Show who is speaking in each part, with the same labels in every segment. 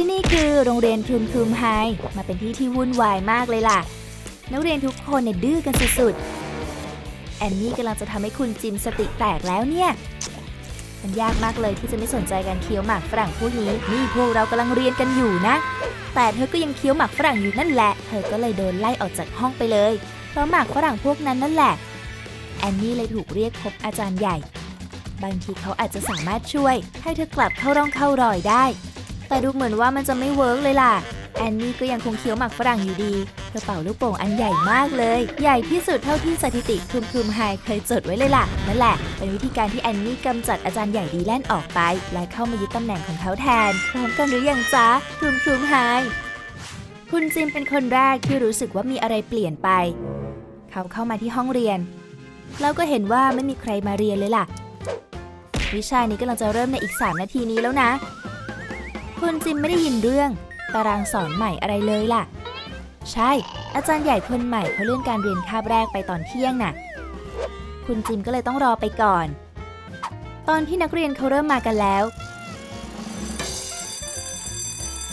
Speaker 1: ที่นี่คือโรงเรียนทุมทุมไฮมาเป็นที่ที่วุ่นวายมากเลยล่ะ นักเรียนทุกคนเนี่ยดื้อกันสุดๆ แอนนี่กำลังจะทำให้คุณจิมสติแตกแล้วเนี่ย มันยากมากเลยที่จะไม่สนใจการเคี้ยวหมากฝรั่งพวกนี้ นี่พวกเรากำลังเรียนกันอยู่นะ แต่เธอก็ยังเคี้ยวหมากฝรั่งอยู่นั่นแหละ เธอก็เลยโดนไล่ออกจากห้องไปเลย เพราะหมากฝรั่งพวกนั้นนั่นแหละ แอนนี่เลยถูกเรียกพบอาจารย์ใหญ่ บางทีเขาอาจจะสามารถช่วย ให้เธอกลับเข้าร่องเข้ารอยได้ แต่ดูเหมือนว่ามันจะไม่เวิร์กเลยล่ะ แอนนี่ก็ยังคงเคี้ยวหมากฝรั่งอยู่ดีเธอเป่าลูกโป่งอันใหญ่มากเลย ใหญ่ที่สุดเท่าที่สถิติทุมทุมไฮเคยจดไว้เลยล่ะ นั่นแหละ เป็นวิธีการที่แอนนี่กำจัดอาจารย์ใหญ่ดีแลนออกไป และเข้ามายึดตำแหน่งของเขาแทนพร้อมกันหรือยังจ๊ะทุมทุมไฮคุณจิมเป็นคนแรกที่รู้สึกว่ามีอะไรเปลี่ยนไป เขาเข้ามาที่ห้องเรียน แล้วก็เห็นว่าไม่มีใครมาเรียนเลยล่ะ วิชานี้กำลังจะเริ่มในอีก 3 นาทีนี้แล้วนะ คุณจิมไม่ได้ยินเรื่อง ตารางสอนใหม่อะไรเลยล่ะ ใช่ อาจารย์ใหญ่คนใหม่เขาเลื่อนการเรียนคาบแรกไปตอนเที่ยงน่ะ คุณจิมก็เลยต้องรอไปก่อน ตอนที่นักเรียนเขาเริ่มมากันแล้ว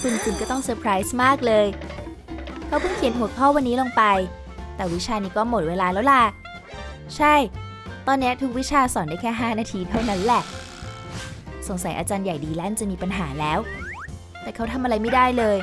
Speaker 1: คุณจิมก็ต้องเซอร์ไพรส์มากเลย เขาเพิ่งเขียนหัวข้อวันนี้ลงไป แต่วิชานี้ก็หมดเวลาแล้วล่ะ ใช่ ตอนนี้ทุกวิชาสอนได้แค่ 5 นาทีเท่านั้นแหละ สงสัยอาจารย์ใหญ่ดีแลนจะมีปัญหาแล้ว แต่เขาทำอะไรไม่ได้เลย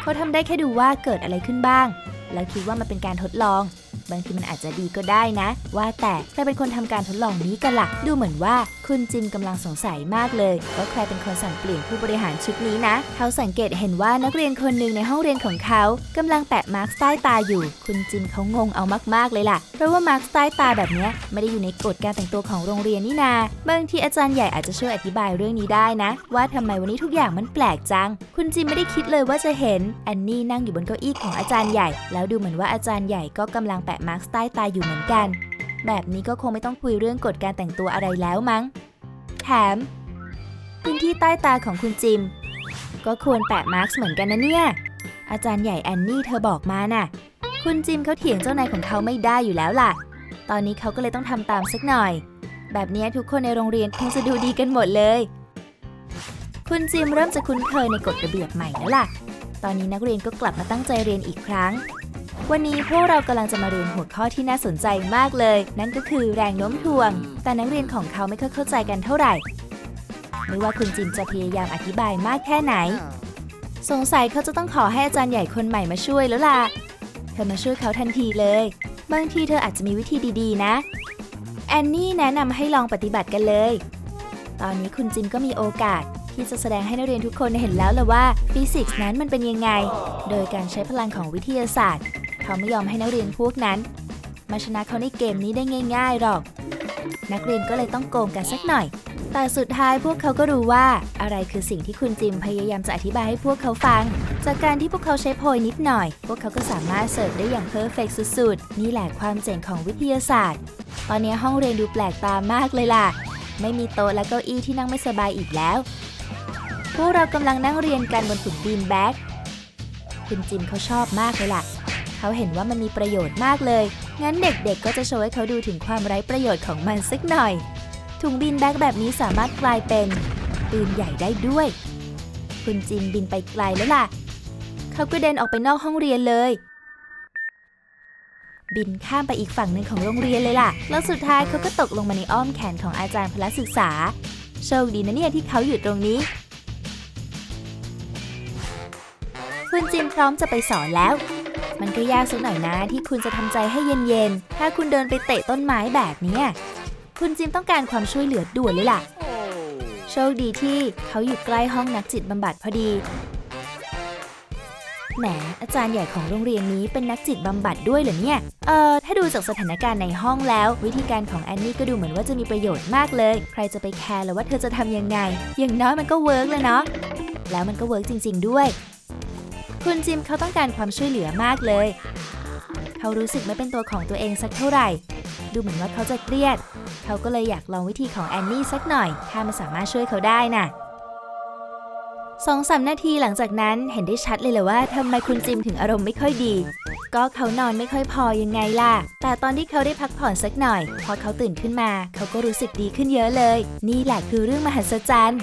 Speaker 1: เขาทำได้แค่ดูว่าเกิดอะไรขึ้นบ้าง แล้วคิดว่ามันเป็นการทดลอง บางทีมันอาจจะดีก็ได้นะ ว่าแต่ใครเป็นคนทำการทดลองนี้กันล่ะ ดูเหมือนว่าคุณจิมกำลังสงสัยมากเลยว่าใครเป็นคนสั่งเปลี่ยนผู้บริหารชุดนี้นะ เขาสังเกตเห็นว่านักเรียนคนหนึ่งในห้องเรียนของเขากำลังแปะมาร์คใต้ตาอยู่ คุณจิมเขางงเอามาก ๆ เลยล่ะ เพราะว่ามาร์คใต้ตาแบบนี้ไม่ได้อยู่ในกฎการแต่งตัวของโรงเรียนนี่นา บางทีอาจารย์ใหญ่อาจจะช่วยอธิบายเรื่องนี้ได้นะ ว่าทำไมวันนี้ทุกอย่างมันแปลกจัง คุณจิมไม่ได้คิดเลยว่าจะเห็นแอนนี่นั่งอยู่บนเก้าอี้ของอาจารย์ใหญ่ แล้วดูเหมือนว่าอาจารย์ใหญ่ก็กำลังแปะะมาร์คใต้ตาอยู่เหมือนกัน แบบนี้ก็คงไม่ต้องคุยเรื่องกฎการแต่งตัวอะไรแล้วมั้ง แถม พื้นที่ใต้ตาของคุณจิม ก็ควรแปะมาร์คเหมือนกันนะเนี่ย อาจารย์ใหญ่แอนนี่เธอบอกมาน่ะ คุณจิมเขาเถียงเจ้านายของเขาไม่ได้อยู่แล้วล่ะ ตอนนี้เขาก็เลยต้องทำตามสักหน่อย แบบนี้ทุกคนในโรงเรียนคงจะดูดีกันหมดเลย คุณจิมเริ่มจะคุ้นเคยในกฎระเบียบใหม่แล้วล่ะ ตอนนี้นักเรียนก็กลับมาตั้งใจเรียนอีกครั้ง วันนี้พวกเรากำลังจะมาเรียนหัวข้อที่น่าสนใจมากเลย นั่นก็คือแรงโน้มถ่วง แต่นักเรียนของเขาไม่ค่อยเข้าใจกันเท่าไหร่ ไม่ว่าคุณจิมจะพยายามอธิบายมากแค่ไหน สงสัยเขาจะต้องขอให้อาจารย์ใหญ่คนใหม่มาช่วยแล้วล่ะ เธอมาช่วยเขาทันทีเลย บางทีเธออาจจะมีวิธีดีๆ นะ แอนนี่แนะนำให้ลองปฏิบัติกันเลย ตอนนี้คุณจิมก็มีโอกาสที่จะแสดงให้นักเรียนทุกคนเห็นแล้วละว่าฟิสิกส์นั้นมันเป็นยังไง โดยการใช้พลังของวิทยาศาสตร์ เขาไม่ยอมให้นักเรียนพวกนั้น มาชนะเขาในเกมนี้ได้ง่าย ๆหรอก นักเรียนก็เลยต้องโกงกันสักหน่อย แต่สุดท้ายพวกเขาก็รู้ว่าอะไรคือสิ่งที่คุณจิมพยายามจะอธิบายให้พวกเขาฟัง จากการที่พวกเขาใช้โพยนิดหน่อย พวกเขาก็สามารถเสิร์ฟได้อย่างเพอร์เฟกสุดๆ นี่แหละความเจ๋งของวิทยาศาสตร์ ตอนนี้ห้องเรียนดูแปลกตามากเลยล่ะ ไม่มีโต๊ะและเก้าอี้ที่นั่งไม่สบายอีกแล้ว พวกเรากำลังนั่งเรียนกันบนถุงบีนแบ็กคุณจิมเขาชอบมากเลยล่ะ เขาเห็นว่ามันมีประโยชน์มากเลย งั้นเด็กๆก็จะโชว์ให้เขาดูถึงความไร้ประโยชน์ของมันสักหน่อย ถุงบินแบกแบบนี้สามารถกลายเป็นปืนใหญ่ได้ด้วย คุณจิมบินไปไกลแล้วล่ะ เขาก็เดินออกไปนอกห้องเรียนเลย บินข้ามไปอีกฝั่งหนึ่งของโรงเรียนเลยล่ะ แล้วสุดท้ายเขาก็ตกลงมาในอ้อมแขนของอาจารย์พละศึกษา โชคดีนะเนี่ยที่เขาอยู่ตรงนี้คุณจิมพร้อมจะไปสอนแล้ว มันก็ยากสักหน่อยนะที่คุณจะทำใจให้เย็นๆ ถ้าคุณเดินไปเตะต้นไม้แบบเนี้ยคุณจิมต้องการความช่วยเหลือด่วนเลยล่ะ โชคดีที่เขาอยู่ใกล้ห้องนักจิตบำบัดพอดี แหม อาจารย์ใหญ่ของโรงเรียนนี้เป็นนักจิตบำบัดด้วยเหรอเนี่ย เอ่อถ้าดูจากสถานการณ์ในห้องแล้ว วิธีการของแอนนี่ก็ดูเหมือนว่าจะมีประโยชน์มากเลย ใครจะไปแคร์หรือว่าเธอจะทำยังไง อย่างน้อยมันก็เวิร์กเลยเนาะแล้วมันก็เวิร์กจริง ๆ ด้วย คุณจิมเขาต้องการความช่วยเหลือมากเลย เขารู้สึกไม่เป็นตัวของตัวเองสักเท่าไหร่ ดูเหมือนว่าเขาจะเครียด เขาก็เลยอยากลองวิธีของแอนนี่สักหน่อย ถ้ามันสามารถช่วยเขาได้น่ะสองสามนาทีหลังจากนั้นเห็นได้ชัดเลยเลยว่าทำไมคุณจิมถึงอารมณ์ไม่ค่อยดี ก็เขานอนไม่ค่อยพอยังไงล่ะ แต่ตอนที่เขาได้พักผ่อนสักหน่อย พอเขาตื่นขึ้นมา เขาก็รู้สึกดีขึ้นเยอะเลย นี่แหละคือเรื่องมหัศจรรย์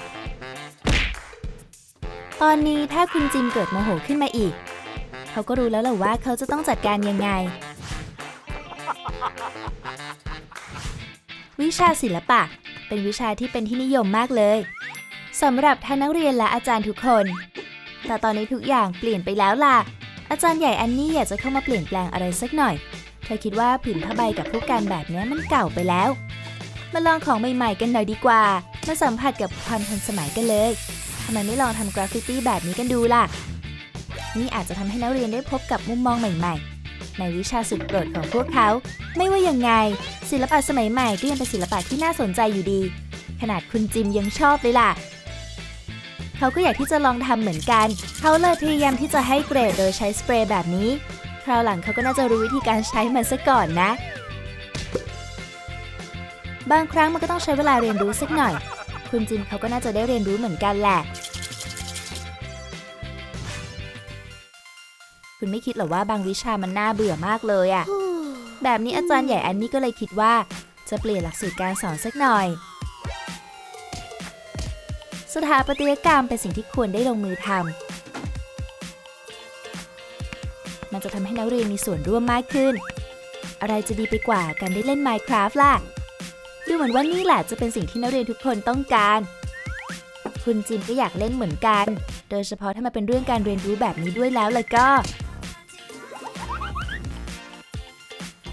Speaker 1: ตอนนี้ถ้าคุณจิมเกิดโมโหขึ้นมาอีก เขาก็รู้แล้วแหละว่าเขาจะต้องจัดการยังไง วิชาศิลปะ เป็นวิชาที่เป็นที่นิยมมากเลยสำหรับทั้งนักเรียนและอาจารย์ทุกคน แต่ตอนนี้ทุกอย่างเปลี่ยนไปแล้วล่ะ อาจารย์ใหญ่อันนี้อยากจะเข้ามาเปลี่ยนแปลงอะไรสักหน่อย เธอคิดว่าผืนผ้าใบกับผู้การแบบนี้มันเก่าไปแล้ว มาลองของใหม่ๆกันหน่อยดีกว่า มาสัมผัสกับความทันสมัยกันเลยำไมไม่ลองทำกราฟฟิตี้แบบนี้กันดูล่ะ นี่อาจจะทำให้นักเรียนได้พบกับมุมมองใหม่ๆ ในวิชาสุดโปรดของพวกเขา ไม่ว่ายังไง ศิลปะสมัยใหม่ก็ยังเป็นศิลปะที่น่าสนใจอยู่ดี ขนาดคุณจิมยังชอบเลยล่ะ เขาก็อยากที่จะลองทำเหมือนกัน เขาเลยพยายามที่จะให้เกรดโดยใช้สเปรย์แบบนี้ คราวหลังเขาก็น่าจะรู้วิธีการใช้มันซะก่อนนะ บางครั้งมันก็ต้องใช้เวลาเรียนรู้สักหน่อยคุณจิมเขาก็น่าจะได้เรียนรู้เหมือนกันแหละ คุณไม่คิดหรอว่าบางวิชามันน่าเบื่อมากเลยอะแบบนี้อาจารย์ใหญ่อันนี้ก็เลยคิดว่า จะเปลี่ยนหลักสูตรการสอนสักหน่อย สถาปัตยกรรมเป็นสิ่งที่ควรได้ลงมือทำมันจะทำให้นักเรียนมีส่วนร่วมมากขึ้น อะไรจะดีไปกว่าการได้เล่น Minecraft ล่ะ ดูเหมือนว่านี่แหละจะเป็นสิ่งที่นักเรียนทุกคนต้องการ คุณจิมก็อยากเล่นเหมือนกัน โดยเฉพาะถ้ามาเป็นเรื่องการเรียนรู้แบบนี้ด้วยแล้วล่ะก็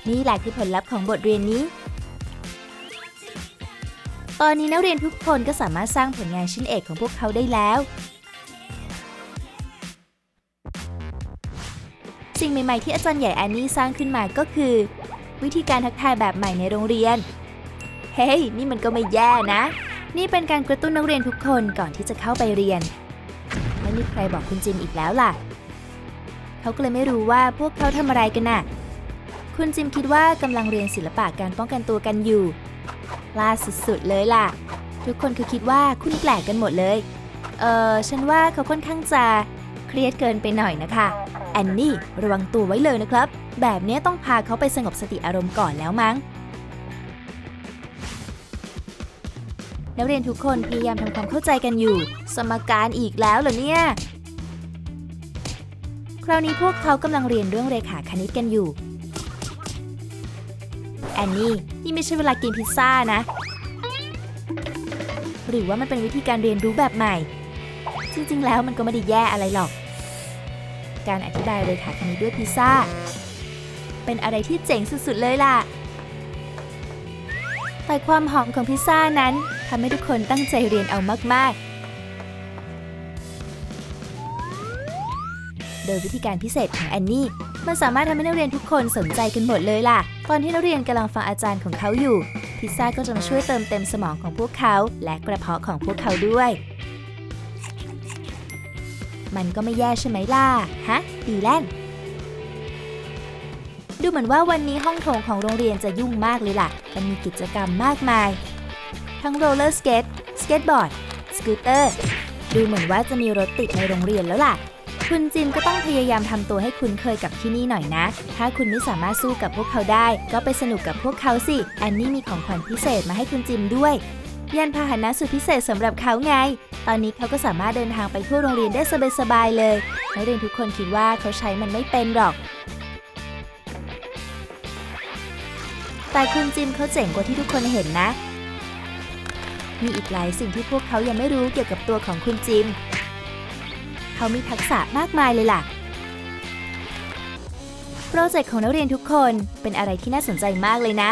Speaker 1: นี่แหละคือผลลัพธ์ของบทเรียนนี้ ตอนนี้นักเรียนทุกคนก็สามารถสร้างผลงานชิ้นเอกของพวกเขาได้แล้ว สิ่งใหม่ๆที่อาจารย์ใหญ่แอนนี่สร้างขึ้นมาก็คือ วิธีการทักทายแบบใหม่ในโรงเรียน เฮ้ย นี่มันก็ไม่แย่นะ นี่เป็นการกระตุ้นนักเรียนทุกคนก่อนที่จะเข้าไปเรียน ไม่มีใครบอกคุณจิมอีกแล้วล่ะ เขาก็เลยไม่รู้ว่าพวกเขาทำอะไรกันน่ะ คุณจิมคิดว่ากำลังเรียนศิลปะการป้องกันตัวกันอยู่ล่าสุดๆเลยล่ะ ทุกคนคือคิดว่าคุณแปลกกันหมดเลย เออฉันว่าเขาค่อนข้างจะเครียดเกินไปหน่อยนะคะ แอนนี่ระวังตัวไว้เลยนะครับ แบบนี้ต้องพาเขาไปสงบสติอารมณ์ก่อนแล้วมั้ง นักเรียนทุกคนพยายามทำความเข้าใจกันอยู่ สมการอีกแล้วเหรอเนี่ย คราวนี้พวกเขากำลังเรียนเรื่องเรขาคณิตกันอยู่ แอนนี่ นี่ไม่ใช่เวลากินพิซซ่านะ หรือว่ามันเป็นวิธีการเรียนรู้แบบใหม่ จริงๆ แล้วมันก็ไม่ได้แย่อะไรหรอก การอธิบายเรขาคณิตด้วยพิซซ่า เป็นอะไรที่เจ๋งสุดๆเลยล่ะ แต่ความหอมของพิซซ่านั้นทำให้ทุกคนตั้งใจเรียนเอามากๆโดยวิธีการพิเศษของแอนนี่ มันสามารถทำให้นักเรียนทุกคนสนใจกันหมดเลยล่ะ ตอนที่นักเรียนกำลังฟังอาจารย์ของเขาอยู่ พิซซ่าก็จะมาช่วยเติมเต็มสมองของพวกเขา และกระเพาะของพวกเขาด้วย มันก็ไม่แย่ใช่ไหมล่ะ ฮะ ดีแลนดูเหมือนว่าวันนี้ห้องโถงของโรงเรียนจะยุ่งมากเลยล่ะ มันมีกิจกรรมมากมาย ทั้งโรลเลอร์สเกตสเก็ตบอร์ด สกูตเตอร์ ดูเหมือนว่าจะมีรถติดในโรงเรียนแล้วล่ะ คุณจิมก็ต้องพยายามทำตัวให้คุ้นเคยกับที่นี่หน่อยนะ ถ้าคุณไม่สามารถสู้กับพวกเขาได้ ก็ไปสนุกกับพวกเขาสิ แอนนี่มีของขวัญพิเศษมาให้คุณจิมด้วย ยานพาหนะสุดพิเศษสำหรับเขาไง ตอนนี้เขาก็สามารถเดินทางไปทั่วโรงเรียนได้สบายๆเลยนักเรียนทุกคนคิดว่าเขาใช้มันไม่เป็นหรอก แต่คุณจิมเขาเจ๋งกว่าที่ทุกคนเห็นนะ มีอีกหลายสิ่งที่พวกเขายังไม่รู้เกี่ยวกับตัวของคุณจิม เขามีทักษะมากมายเลยล่ะ โปรเจกต์ของนักเรียนทุกคนเป็นอะไรที่น่าสนใจมากเลยนะ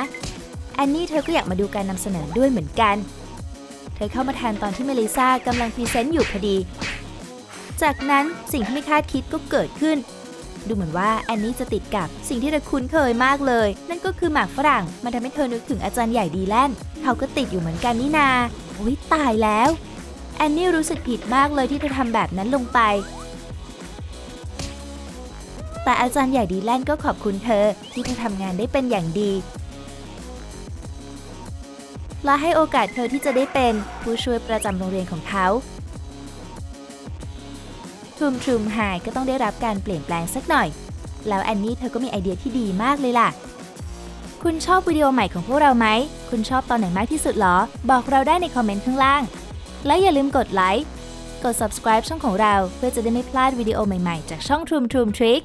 Speaker 1: แอนนี่เธอก็อยากมาดูการนำเสนอด้วยเหมือนกัน เธอเข้ามาแทนตอนที่เมลิซากำลังพรีเซนต์อยู่พอดี จากนั้นสิ่งที่ไม่คาดคิดก็เกิดขึ้น ดูเหมือนว่าแอนนี่จะติดกับสิ่งที่เธอคุ้นเคยมากเลย นั่นก็คือหมากฝรั่ง มันทำให้เธอนึกถึงอาจารย์ใหญ่ดีแลนด์เขาก็ติดอยู่เหมือนกันนี่นาอุ้ยตายแล้ว แอนนี่รู้สึกผิดมากเลยที่เธอทำแบบนั้นลงไป แต่อาจารย์ใหญ่ดีแลนก็ขอบคุณเธอที่เธอทำงานได้เป็นอย่างดี และให้โอกาสเธอที่จะได้เป็นผู้ช่วยประจำโรงเรียนของเขาทุมทุมไฮก็ต้องได้รับการเปลี่ยนแปลงสักหน่อย แล้วแอนนี่เธอก็มีไอเดียที่ดีมากเลยล่ะ คุณชอบวิดีโอใหม่ของพวกเราไหม คุณชอบตอนไหนมากที่สุดหรอ บอกเราได้ในคอมเมนต์ข้างล่าง และอย่าลืมกดไลค์ กด subscribe ช่องของเรา เพื่อจะได้ไม่พลาดวิดีโอใหม่ ๆ จากช่อง Troom Troom Trick